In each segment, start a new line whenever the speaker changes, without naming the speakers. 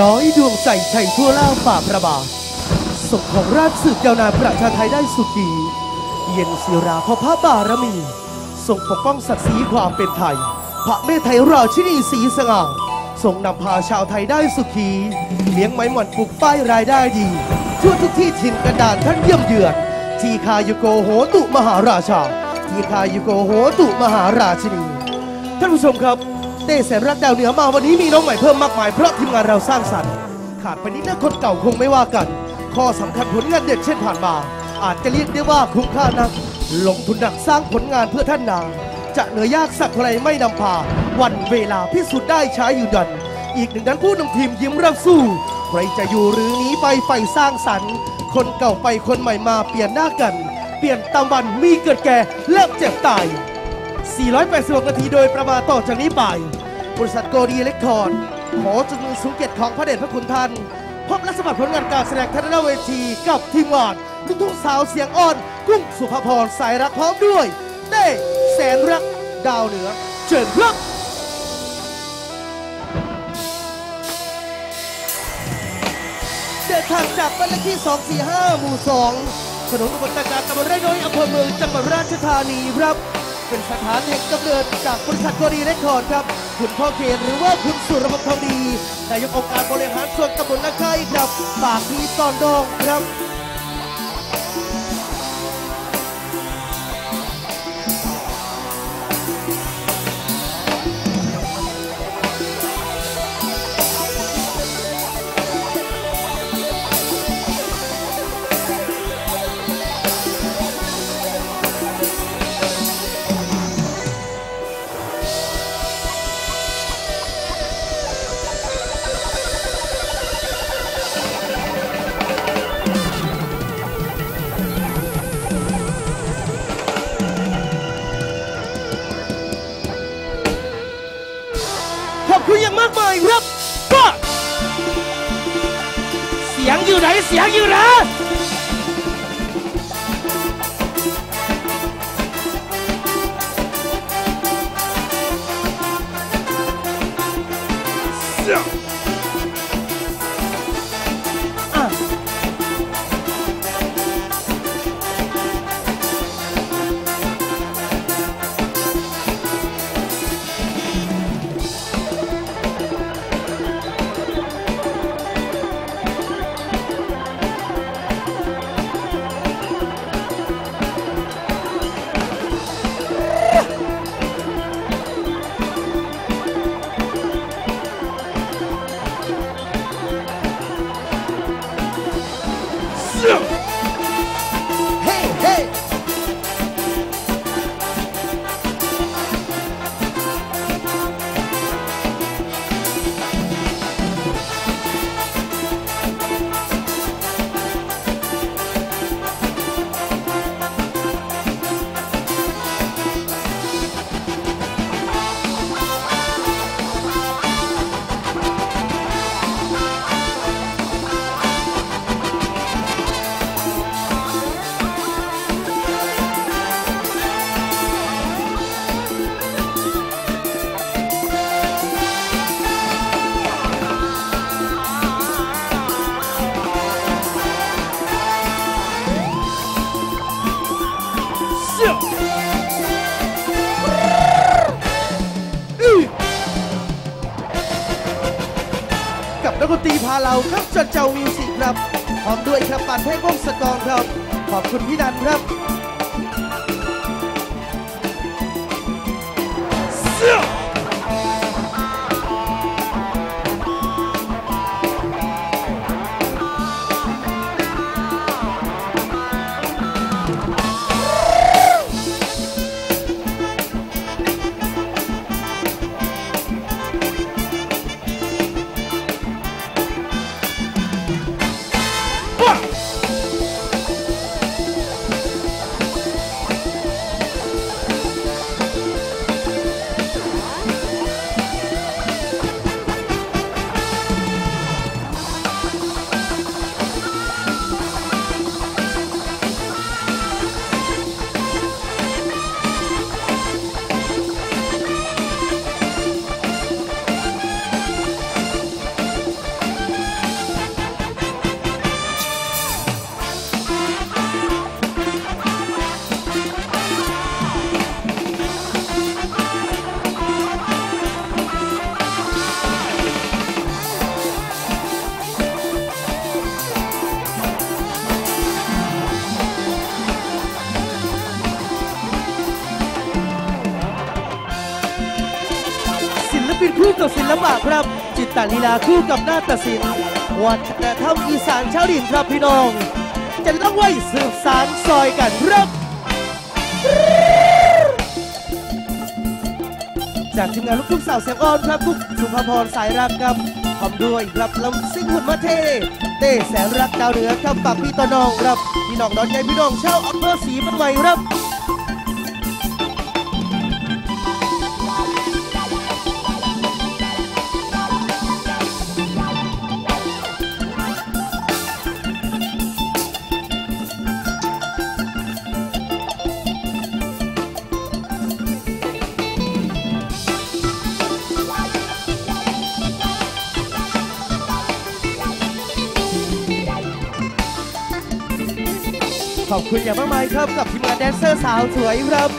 ร้อยดวงใจชัยทั่วล่าฝ่าพระบาทศพของราชสืบยาวนานประชาไทยได้สุดดี เย็นศิราพราะพระบารมีทรงปกป้องศักดิ์ศรีความเป็นไทย พระเมธไทยราชินีสีสง่าทรงนำพาชาวไทยได้สุขีเลี้ยงไม้หม่อนปลูกป้ายรายได้ดี ทั่วทุกที่ถิ่นกระดานท่านเยี่ยมเยือน ทีคายุโกโหตุมหาราชา ทีคายุโกโหตุมหาราชินี ท่านผู้ชมครับ เต้แสนรักดาวเหนือมาวันนี้มีน้องใหม่เพิ่มมากมายเพราะทีมงานเราสร้างสรรค์ ขาดไปนิดนะคนเก่าคงไม่ว่ากัน ข้อสำคัญผลงานเด็ดเช่นผ่านมา อาจจะเรียกได้ว่าคุ้มค่านัก ลงทุนหนักสร้างผลงานเพื่อท่านนาง จะเหนือยากสักเท่าไรไม่นำพา วันเวลาพิสูจน์ได้ช้าอยู่ดัน อีกหนึ่งนั้นผู้นำทีมยิ้มรับสู้ ใครจะอยู่หรือหนี้ไปไฟสร้างสรรค์ คนเก่าไปคนใหม่มาเปลี่ยนหน้ากัน เปลี่ยนตามวันมีเกิดแก่และเจ็บตาย 486 นาทีโดยประมาณต่อจากนี้ไป บริษัทโกดีเล็กคอนขอจุดมือสูงเกียรติของพระเดชพระคุณท่าน พบและสมัครผลงานการแสดงทัศนเวทีกับทีมงานทุกทุ่งสาวเสียงอ่อน กุ้งสุภพรสายรักพร้อมด้วย เต้แสนรักดาวเหนือเชิญครับเดินทางจากบ้านเลขที่ 245 หมู่ 2 ถนนอุบลตการตำบลไร่น้อยอำเภอเมืองจังหวัดราชธานีครับ เป็นสถานแห่งกำเนิดจากบริษัทโกดีเรคคอร์ดครับ คุณพ่อเคนหรือว่าคุณสุรพงษ์ทองดีนายกองค์การบริหารส่วนตำบลละไคครับปากพีตอนดองครับ อยู่ไเราครับจันเจ้ามิวสิกครับพร้อมด้วยครับปันให้วงศกรครับ ขอบคุณพี่นันครับ กับศิลปะครับจิตตลีลาคู่กับหน้าฏศิลป์วัฒนธรรมอีสานชาวดินครับพี่น้อง จะต้องไว้สืบสารซอยกันครับจากทีมงานลูกทุ่งสาวเสียงอ่อนครับกุ๊กสุภาพรสายรักครับพร้อมด้วยครับลำซิ่งหุ่นมาเท เต้แสนรักดาวเหนือครับปากพี่ตอนองครับพี่น้องนอนใหญ่พี่น้องเช่าวอำเภอศรีบันไวครับ อบคุณอย่างมากมายครับกับทีมงานแดนเซอร์สาวสวยครับ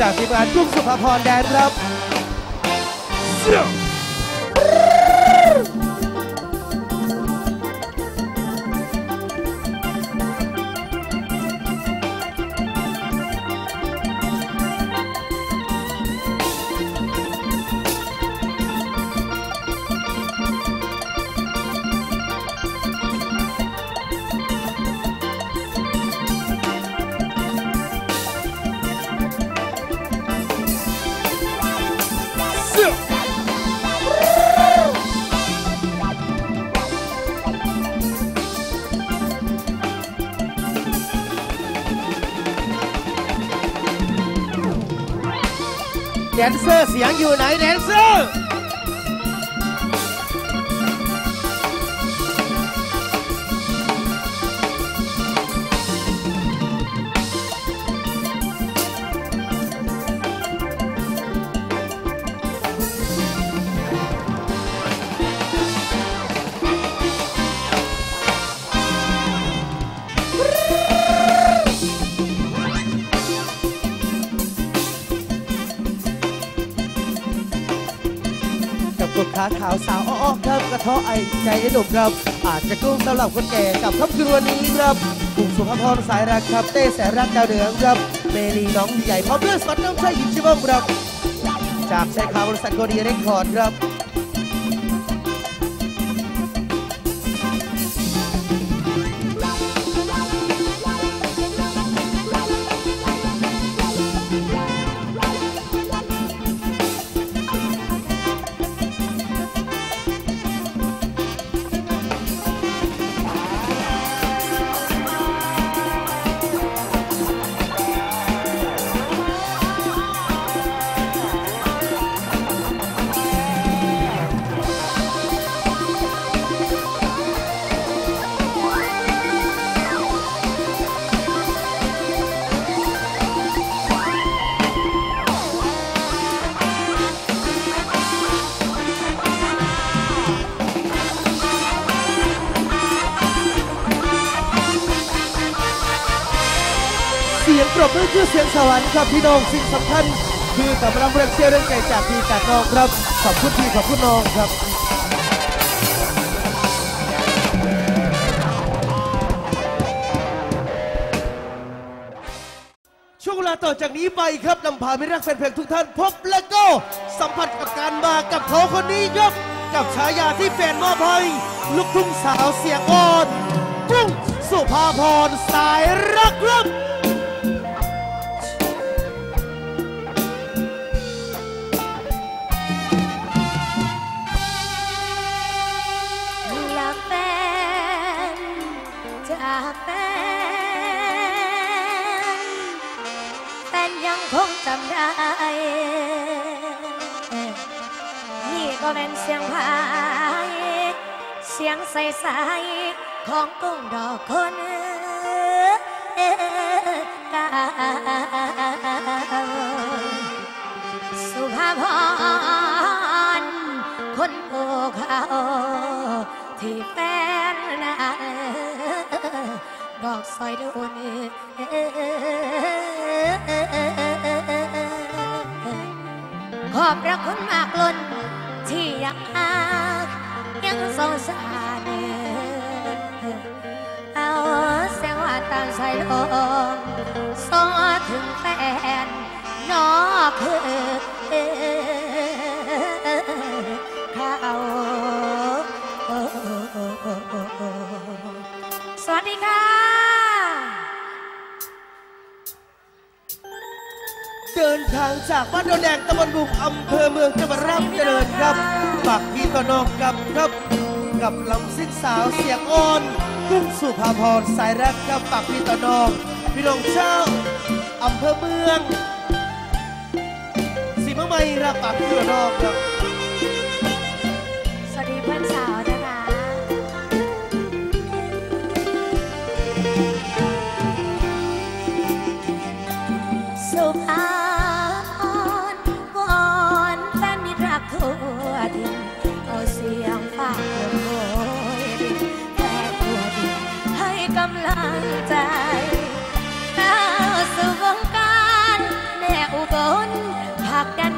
จากทีมงานทุ่งสุภาพรแดนครับ แดนเซอร์เสียงอยู่ไหนแดนเซอร์ าขาวสาวอ้อมครับกระเทาะไอใจไอ้หนุ่มครับ อาจจะกุ้งสำหรับคนแก่กับค่ำคืนวันนี้ครับกุ้งสุภาพรสายรักครับเต้แสนรักดาวเหนือครับเมลีน้องใหญ่พร้อมด้วยสวัสดิ์น้องชายหญิงชิบงครับ จากชายคาบริษัทโกดีเรคคอร์ดครับ คือเสียงสวรรค์ครับพี่น้องสิ่งสำคัญคือกำลังแรงเชียร์แรงใจจากพี่จากน้องครับขอบคุณพี่ขอบคุณน้องครับช่วงเวลาต่อจากนี้ไปครับนำพาไมิตรรักแฟนเพลงทุกท่าน พบและก็สัมผัสกับการมากับเขาคนนี้ครับกับฉายาที่แฟนมอบให้ลูกทุ่งสาวเสียงอ่อนกุ้งสุภาพรสายรักครับ
จากแฟนแฟนยังคงจำได้ นี่ก็เป็นเสียงพาย เสียงใสๆของกุ้งดอกคนกาสุภาพรคนโง่เขาที่แฟนนะ บอกซอยเดุนขอบพระคุณมากล้นที่ยังยังสงสารเอาเสียงว่าตามสายลมส่งถึงแฟนนอกคือา
กบ้านโดนแดงตำบลบุกอำเภอเมืองจังหวัดราชเจริญครับฝากพี่ต่อนองกับครับ กับลำซิ่งสาวเสียงอ่อนกุ้งสุภาพรสายแรักกับฝากพี่ต่อน้องพี่น้องเช่าอำเภอเมืองสีมะไม่รับปากพี่ต่อน้องครับ
สวัสดีเพื่อนสาว rock and